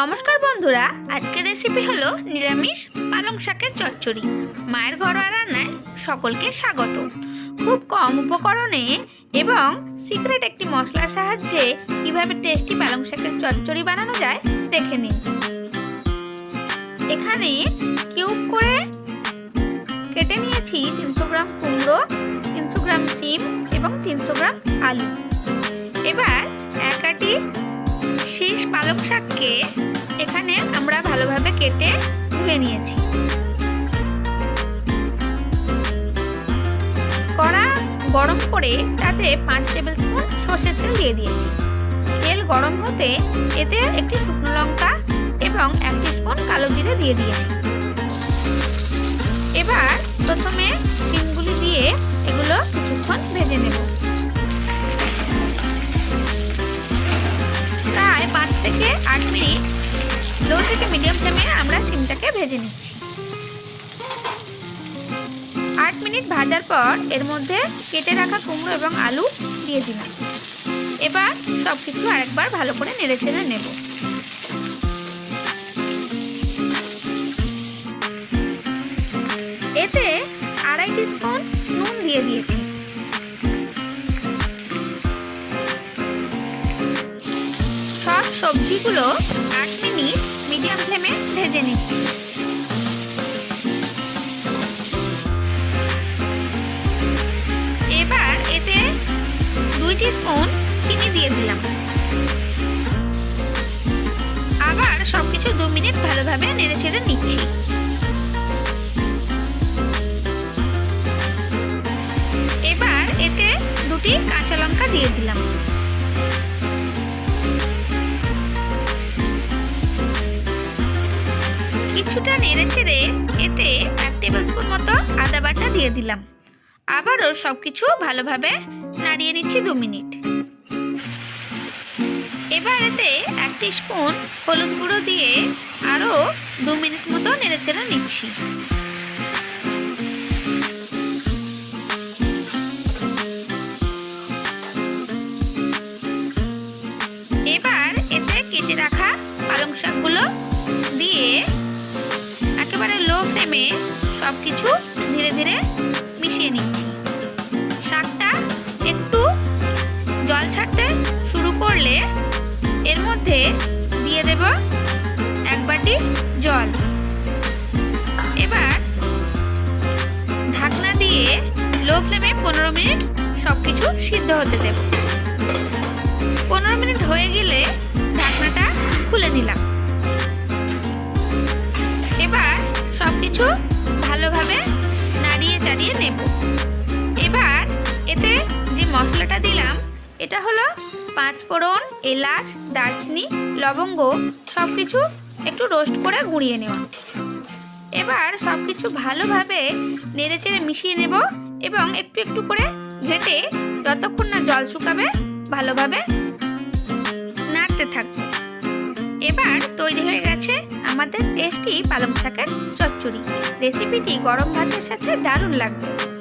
নমস্কার বন্ধুরা, আজকের রেসিপি হলো নিরামিষ পালং শাকের চচ্চড়ি। মায়ের ঘরোয়া রান্নায় সকলকে স্বাগত। খুব কম উপকরণে এবং সিক্রেট একটি মশলার সাহায্যে কীভাবে টেস্টি পালং শাকের চচ্চড়ি বানানো যায় দেখে নিন। এখানে কিউব করে কেটে নিয়েছি তিনশো গ্রাম কুমড়ো, তিনশো গ্রাম সিম এবং তিনশো গ্রাম আলু। শীষ পালক শাককে এখানে আমরা ভালোভাবে কেটে ধুয়ে নিয়েছি। কড়া গরম করে তাতে পাঁচ টেবিল স্পুন সর্ষের তেল দিয়ে দিয়েছি। তেল গরম হতে এতে একটি শুকনো লঙ্কা এবং এক স্পুন কালো জিরে দিয়ে দিয়েছি। এবার প্রথমে শিমগুলি দিয়ে এগুলো কিছুক্ষণ ভেজে নেব। থেকে মিডিয়াম ফ্লেমে আমরা সিমটাকে ভেজে নিচ্ছি। আট মিনিট ভাজার পর এর মধ্যে কেটে রাখা কুমড়ো এবং আলু দিয়ে দিলাম। এবার সব কিছু আরেকবার ভালো করে নেড়ে চেড়ে নেব। এতে আড়াই স্পুন নুন দিয়ে দিয়েছি। সব সবজিগুলো আট মিনিট মিডিয়াম ফ্লেমে ভেজে নিচ্ছি এবার এতে দুই স্পুন চিনি দিয়ে দিলাম। আবার সবকিছু দু মিনিট ভালোভাবে নেড়ে ছেড়ে নিচ্ছি। এবার এতে দুটি কাঁচা লঙ্কা দিয়ে দিলাম। কিছুটা নেড়ে ছেড়ে এতে এক টেবিল স্পুন মতো আদা বাটা দিয়ে দিলাম। আবারও সব কিছু ভালোভাবে নাড়িয়ে নিচ্ছি দু মিনিট। এবার এতে এক স্পুন হলুদ গুঁড়ো দিয়ে আরও দু মিনিট মতো নেড়ে চেড়ে নিচ্ছি। মিশিয়ে নিচ্ছি শাকটা একটু জল ছাড়তে শুরু করলে এর মধ্যে দিয়ে দেব এক বাটি জল। এবার ঢাকনা দিয়ে লো ফ্লেমে পনেরো মিনিট সব কিছু সিদ্ধ হতে দেব। পনেরো মিনিট হয়ে গেলে ঢাকনাটা খুলে নিলাম। এবার সব কিছু ভালোভাবে নাড়িয়ে চাড়িয়ে নেব। এবার এতে যে মশলাটা দিলাম, এটা হলো পাঁচ ফোড়ন, এলাচ, দারচিনি, লবঙ্গ সব কিছু একটু রোস্ট করে গুঁড়িয়ে নেওয়া। এবার সব কিছু ভালোভাবে নেড়ে চেড়ে মিশিয়ে নেব এবং একটু একটু করে ঘেটে যতক্ষণ না জল শুকাবে, ভালোভাবে নাড়তে থাকব। এবার তৈরি হয়ে গেছে আমাদের টেস্টি পালং শাকের চচ্চড়ি। রেসিপিটি গরম ভাতের সাথে দারুণ লাগবে।